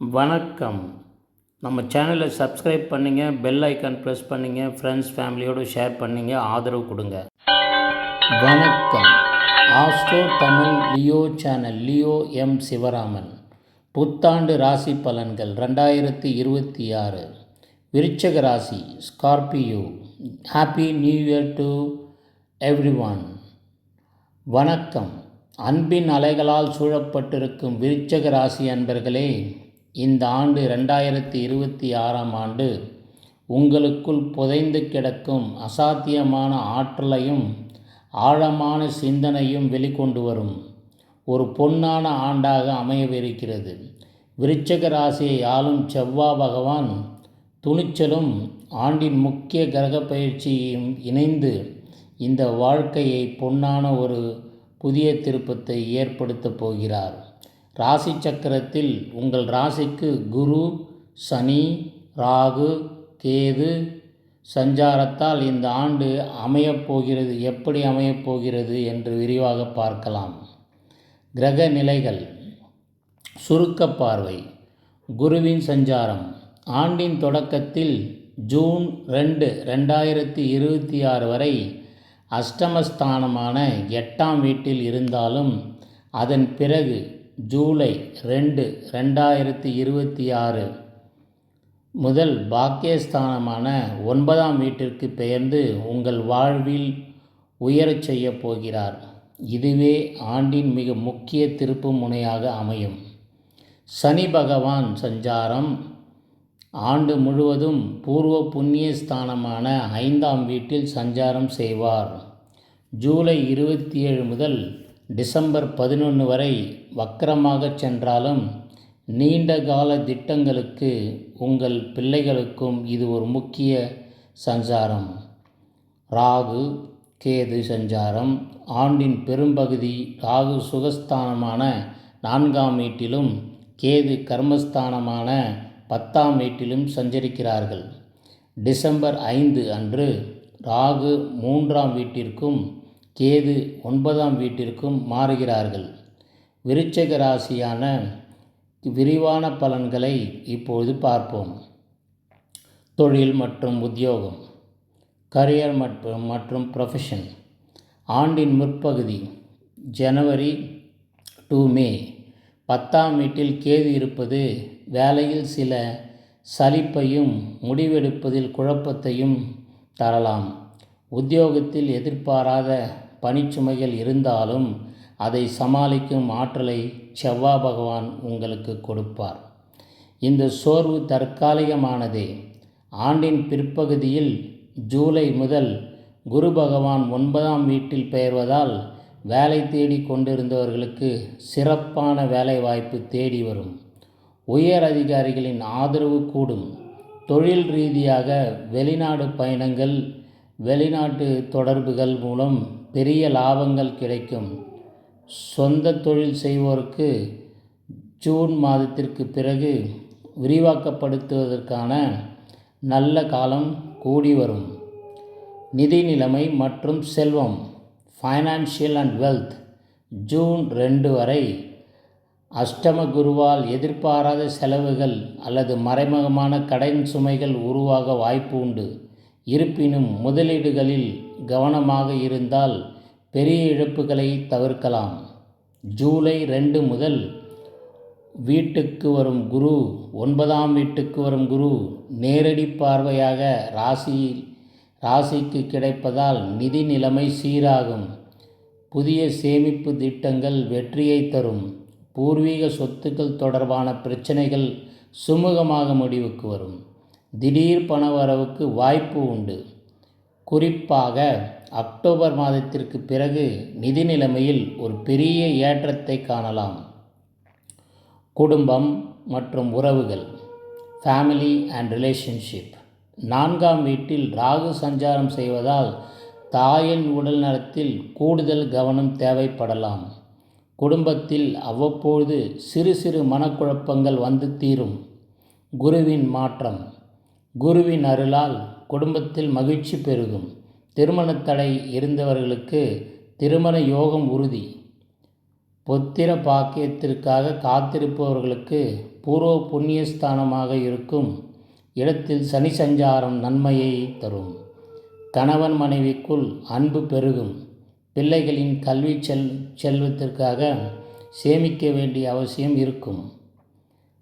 வணக்கம். நம்ம சேனலை சப்ஸ்கிரைப் பண்ணுங்கள் பெல் ஐக்கான் ப்ரெஸ் பண்ணுங்கள் ஃப்ரெண்ட்ஸ் ஃபேமிலியோடு ஷேர் பண்ணுங்கள் ஆதரவு கொடுங்க. வணக்கம். Astro Tamil Leo channel Leo M Sivaraman. புத்தாண்டு ராசி பலன்கள் ரெண்டாயிரத்தி இருபத்தி ஆறு. விருச்சக ராசி Scorpio happy new year to everyone வணக்கம். அன்பின் அலைகளால் சூழப்பட்டிருக்கும் விருச்சக ராசி அன்பர்களே இந்த ஆண்டு ரெண்டாயிரத்தி இருபத்தி ஆறாம் ஆண்டு உங்களுக்குள் புதைந்து கிடக்கும் அசாத்தியமான ஆற்றலையும் ஆழமான சிந்தனையும் வெளிக்கொண்டு வரும். ஒரு பொன்னான ஆண்டாக அமையவிருக்கிறது. விருச்சக ராசியை ஆளும் செவ்வா பகவான் துணிச்சலும் ஆண்டின் முக்கிய கிரக பயிற்சியும் இணைந்து இந்த வாழ்க்கையை பொன்னான ஒரு புதிய திருப்பத்தை ஏற்படுத்தப் போகிறார். ராசி சக்கரத்தில் உங்கள் ராசிக்கு குரு சனி ராகு கேது சஞ்சாரத்தால் இந்த ஆண்டு அமையப்போகிறது எப்படி அமையப்போகிறது என்று விரிவாக பார்க்கலாம். கிரக நிலைகள். சுருக்க பார்வை. குருவின் சஞ்சாரம். ஆண்டின் தொடக்கத்தில் ஜூன் ரெண்டு ரெண்டாயிரத்தி இருபத்தி ஆறு வரை அஷ்டமஸ்தானமான எட்டாம் வீட்டில் இருந்தாலும் அதன் பிறகு ஜூலை ரெண்டு ரெண்டாயிரத்தி இருபத்தி ஆறு. முதல் பாக்கியஸ்தானமான ஒன்பதாம் வீட்டிற்கு பெயர்ந்து உங்கள் வாழ்வில் உயரச் செய்யப் போகிறார். இதுவே ஆண்டின் மிக முக்கிய திருப்பு முனையாக அமையும். சனி பகவான் சஞ்சாரம். ஆண்டு முழுவதும் பூர்வ புண்ணிய ஸ்தானமான ஐந்தாம் வீட்டில் சஞ்சாரம் செய்வார். ஜூலை இருபத்தி ஏழு முதல் டிசம்பர் பதினொன்று வரை வக்கரமாக சென்றாலும் நீண்ட கால திட்டங்களுக்கு உங்கள் பிள்ளைகளுக்கும் இது ஒரு முக்கிய சஞ்சாரம். ராகு கேது சஞ்சாரம். ஆண்டின் பெரும்பகுதி ராகு சுகஸ்தானமான நான்காம் வீட்டிலும் கேது கர்மஸ்தானமான பத்தாம் வீட்டிலும் சஞ்சரிக்கிறார்கள். டிசம்பர் ஐந்து அன்று ராகு மூன்றாம் வீட்டிற்கும் கேது ஒன்பதாம் வீட்டிற்கும் மாறுகிறார்கள். விருச்சக ராசியான விரிவான பலன்களை இப்பொழுது பார்ப்போம். தொழில் மற்றும் உத்தியோகம் கரியர் மற்றும் மற்றும் ப்ரொஃபஷன் ஆண்டின் முற்பகுதி ஜனவரி டு மே பத்தாம் வீட்டில் கேது இருப்பது வேலையில் சில சலிப்பையும் முடிவெடுப்பதில் குழப்பத்தையும் தரலாம். உத்தியோகத்தில் எதிர்பாராத பணிச்சுமைகள் இருந்தாலும் அதை சமாளிக்கும் ஆற்றலை செவ்வா பகவான் உங்களுக்கு கொடுப்பார். இந்த சோர்வு தற்காலிகமானதே. ஆண்டின் பிற்பகுதியில் ஜூலை முதல் குரு பகவான் ஒன்பதாம் வீட்டில் பெயர்வதால் வேலை தேடி கொண்டிருந்தவர்களுக்கு சிறப்பான வேலை வாய்ப்பு தேடி வரும். உயர் அதிகாரிகளின் ஆதரவு கூடும். தொழில் ரீதியாக வெளிநாடு பயணங்கள் வெளிநாட்டு தொடர்புகள் மூலம் பெரிய லாபங்கள் கிடைக்கும். சொந்த தொழில் செய்வோருக்கு ஜூன் மாதத்திற்கு பிறகு விரிவாக்கப்படுத்துவதற்கான நல்ல காலம் கூடி வரும். நிதி நிலைமை மற்றும் செல்வம் ஃபைனான்ஷியல் அண்ட் வெல்த் ஜூன் ரெண்டு வரை அஷ்டம குருவால் எதிர்பாராத செலவுகள் அல்லது மறைமுகமான கடன் சுமைகள் உருவாக வாய்ப்பு உண்டு. இருப்பினும் முதலீடுகளில் கவனமாக இருந்தால் பெரிய இழப்புகளை தவிர்க்கலாம். ஜூலை ரெண்டு முதல் வீட்டுக்கு வரும் குரு ஒன்பதாம் வீட்டுக்கு வரும் குரு நேரடி பார்வையாக ராசியில் ராசிக்கு கிடைப்பதால் நிதி நிலைமை சீராகும். புதிய சேமிப்பு திட்டங்கள் வெற்றியை தரும். பூர்வீக சொத்துக்கள் தொடர்பான பிரச்சனைகள் சுமூகமாக முடிவுக்கு வரும். திடீர் பணவரவுக்கு வாய்ப்பு உண்டு. குறிப்பாக அக்டோபர் மாதத்திற்கு பிறகு நிதி நிலைமையில் ஒரு பெரிய ஏற்றத்தை காணலாம். குடும்பம் மற்றும் உறவுகள் ஃபேமிலி அண்ட் ரிலேஷன்ஷிப் நான்காம் வீட்டில் ராகு சஞ்சாரம் செய்வதால் தாயின் உடல் நலத்தில் கூடுதல் கவனம் தேவைப்படலாம். குடும்பத்தில் அவ்வப்பொழுது சிறு சிறு மனக்குழப்பங்கள் வந்து தீரும். குருவின் மாற்றம். குருவின் அருளால் குடும்பத்தில் மகிழ்ச்சி பெருகும். திருமணத்தடை இருந்தவர்களுக்கு திருமண யோகம் உறுதி. பொத்திர பாக்கியத்திற்காக காத்திருப்பவர்களுக்கு பூர்வ புண்ணியஸ்தானமாக இருக்கும். இடத்தில் சனி சஞ்சாரம் நன்மையை தரும். கணவன் மனைவிக்குள் அன்பு பெருகும். பிள்ளைகளின் கல்வி செல் செல்வத்திற்காக சேமிக்க வேண்டிய அவசியம் இருக்கும்.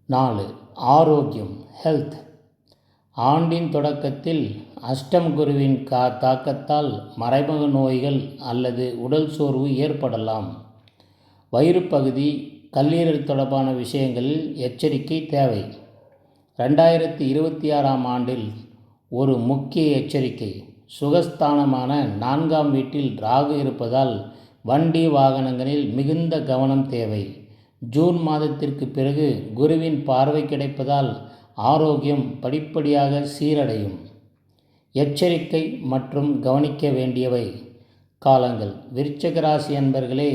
நாலு ஆரோக்கியம் ஹெல்த் ஆண்டின் தொடக்கத்தில் அஷ்டம் குருவின் கா தாக்கத்தால் மறைமுக நோய்கள் அல்லது உடல் சோர்வு ஏற்படலாம். வயிறு பகுதி கல்லீரல் தொடர்பான விஷயங்களில் எச்சரிக்கை தேவை. ரெண்டாயிரத்தி இருபத்தி ஆறாம் ஆண்டில் ஒரு முக்கிய எச்சரிக்கை சுகஸ்தானமான நான்காம் வீட்டில் ராகு இருப்பதால் வண்டி வாகனங்களில் மிகுந்த கவனம் தேவை. ஜூன் மாதத்திற்கு பிறகு குருவின் பார்வை கிடைப்பதால் ஆரோக்கியம் படிப்படியாக சீரடையும். எச்சரிக்கை மற்றும் கவனிக்க வேண்டியவை. காலங்கள். விருச்சக ராசி அன்பர்களே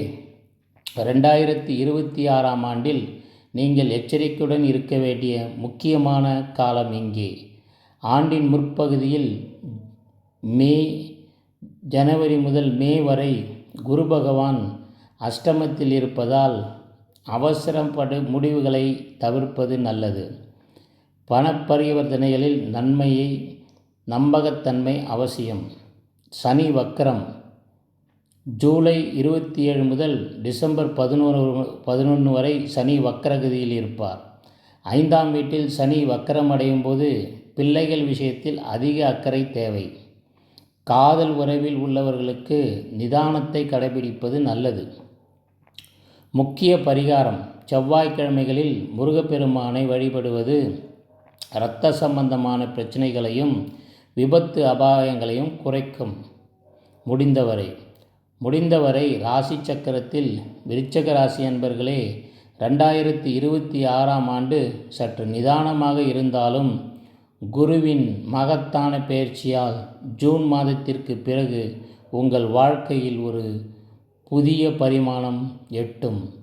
ரெண்டாயிரத்தி இருபத்தி ஆறாம் ஆண்டில் நீங்கள் எச்சரிக்கையுடன் இருக்க வேண்டிய முக்கியமான காலம் இங்கே. ஆண்டின் முற்பகுதியில் மே ஜனவரி முதல் மே வரை குரு பகவான் அஷ்டமத்தில் இருப்பதால் அவசரப்படு முடிவுகளை தவிர்ப்பது நல்லது. பணப்பரிவர்த்தனைகளில் நன்மையை நம்பகத்தன்மை அவசியம். சனி வக்கரம் ஜூலை இருபத்தி ஏழு முதல் டிசம்பர் பதினோரு பதினொன்று வரை சனி வக்கரகதியில் இருப்பார். ஐந்தாம் வீட்டில் சனி வக்கரம் அடையும் போது பிள்ளைகள் விஷயத்தில் அதிக அக்கறை தேவை. காதல் உறவில் உள்ளவர்களுக்கு நிதானத்தை கடைபிடிப்பது நல்லது. முக்கிய பரிகாரம். செவ்வாய்க்கிழமைகளில் முருகப்பெருமானை வழிபடுவது இரத்த சம்பந்தமான பிரச்சனைகளையும் விபத்து அபாயங்களையும் குறைக்கும். முடிந்தவரை முடிந்தவரை ராசி சக்கரத்தில் விருச்சக ராசி என்பர்களே ரெண்டாயிரத்தி இருபத்தி ஆறாம் ஆண்டு சற்று நிதானமாக இருந்தாலும் குருவின் மகத்தான பயிற்சியால் ஜூன் மாதத்திற்கு பிறகு உங்கள் வாழ்க்கையில் ஒரு புதிய பரிமாணம் எட்டும்.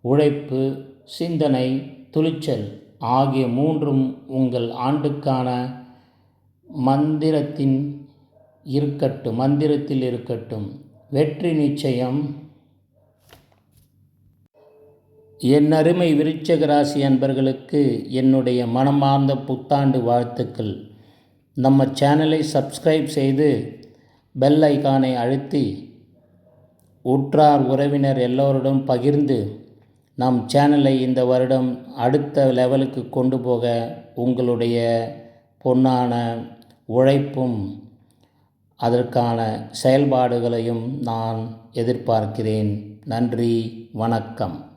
உழைப்பு சிந்தனை துளிச்சல் ஆகிய மூன்றும் உங்கள் ஆண்டுக்கான மந்திரத்தின் இருக்கட்டும் மந்திரத்தில் இருக்கட்டும். வெற்றி நிச்சயம். என் அருமை விருச்சக ராசி அன்பர்களுக்கு என்னுடைய மனமார்ந்த புத்தாண்டு வாழ்த்துக்கள். நம்ம சேனலை சப்ஸ்கிரைப் செய்து பெல் ஐக்கானை அழுத்தி உற்றார் உறவினர் எல்லோருடன் பகிர்ந்து நம் சேனலை இந்த வருடம் அடுத்த லெவலுக்கு கொண்டு போக உங்களுடைய பொன்னான உழைப்பும் அதற்கான செயல்பாடுகளையும் நான் எதிர்பார்க்கிறேன். நன்றி வணக்கம்.